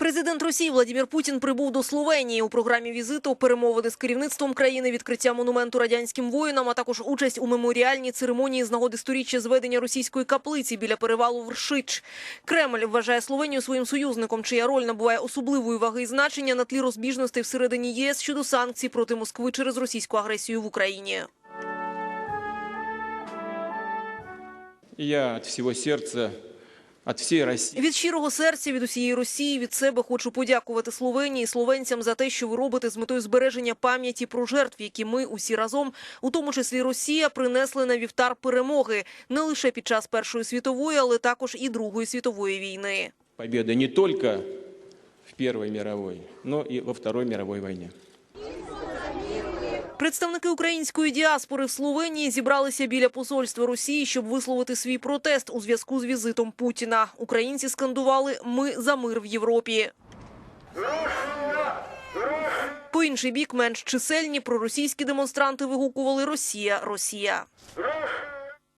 Президент Росії Владимир Путін прибув до Словенії. У програмі візиту перемовини з керівництвом країни, відкриття монументу радянським воїнам, а також участь у меморіальній церемонії з нагоди сторіччя зведення російської каплиці біля перевалу Вршич. Кремль вважає Словенію своїм союзником, чия роль набуває особливої ваги і значення на тлі розбіжностей всередині ЄС щодо санкцій проти Москви через російську агресію в Україні. Я от всего сердца, от всей России Від щирого серця, від усієї Росії, від себе хочу подякувати Словенії і словенцям за те, що ви робите з метою збереження пам'яті про жертв, які ми усі разом, у тому числі Росія, принесли на вівтар перемоги не лише під час Першої світової, але також і Другої світової війни. победы не только в Первой мировой, но и во Второй мировой войне. Представники української діаспори в Словенії зібралися біля посольства Росії, щоб висловити свій протест у зв'язку з візитом Путіна. Українці скандували Ми за мир в Європі. По інший бік менш чисельні проросійські демонстранти вигукували Росія, Росія.